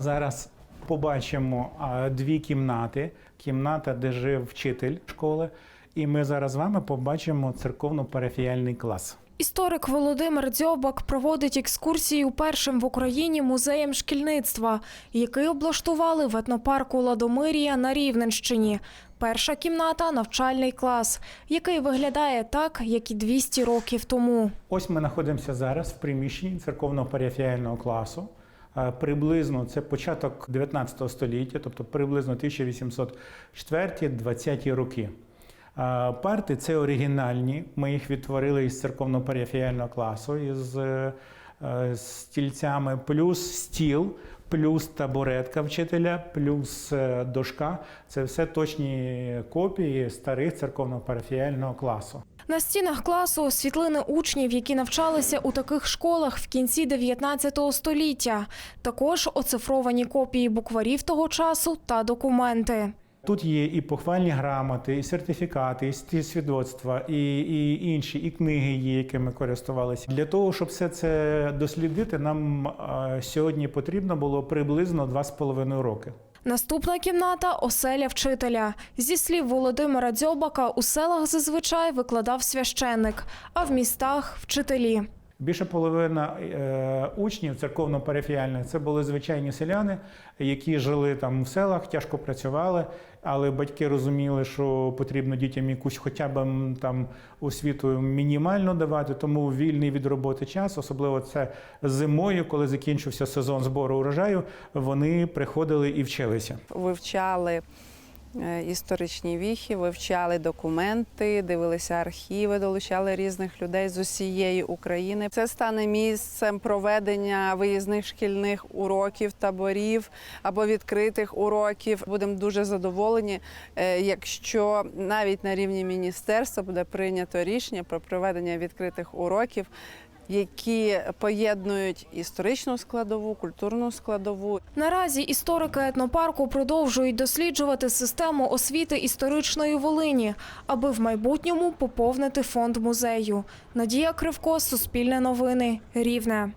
Зараз побачимо дві кімнати: кімната, де жив вчитель школи, і ми зараз з вами побачимо церковно-парафіяльний клас. Історик Володимир Дзьобак проводить екскурсію першим в Україні музеєм шкільництва, який облаштували в етнопарку Ладомирія на Рівненщині. Перша кімната навчальний клас, який виглядає так, як і 200 років тому. Ось ми знаходимося зараз в приміщенні церковно-парафіяльного класу. Е, Приблизно це початок 19 століття, тобто приблизно 1804-20 роки. Е, Парти це оригінальні. Ми їх відтворили із церковно-парафіяльного класу із е, стільцями, плюс стіл, плюс табуретка вчителя, плюс дошка. Це все точні копії старих церковно-парафіяльного класу. На стінах класу світлини учнів, які навчалися у таких школах в кінці 19 століття. Також оцифровані копії букварів того часу та документи. Тут є і похвальні грамоти, і сертифікати, і свідоцтва, і, і інші, і книги є, якими користувалися. Для того, щоб все це дослідити, нам сьогодні потрібно було приблизно 2,5 роки. Наступна кімната оселя вчителя. Зі слів Володимира Дзьобака, у селах зазвичай викладав священник, а в містах вчителі. Більше половина е, учнів церковно-парафіальних це були звичайні селяни, які жили там в селах, тяжко працювали, але батьки розуміли, що потрібно дітям якусь хоча б там освіту мінімально давати, тому вільний від роботи час, особливо це зимою, коли закінчився сезон збору урожаю, вони приходили і вчилися. вивчали історичні віхи, вивчали документи, дивилися архіви, долучали різних людей з усієї України. Це стане місцем проведення виїзних шкільних уроків, таборів або відкритих уроків. Будемо дуже задоволені, е, якщо навіть на рівні міністерства буде прийнято рішення про проведення відкритих уроків. Які поєднують історичну складову, культурну складову Наразі історики етнопарку продовжують досліджувати систему освіти історичної Волині, аби в майбутньому поповнити фонд музею. Надія Кривко, Суспільне новини, Рівне.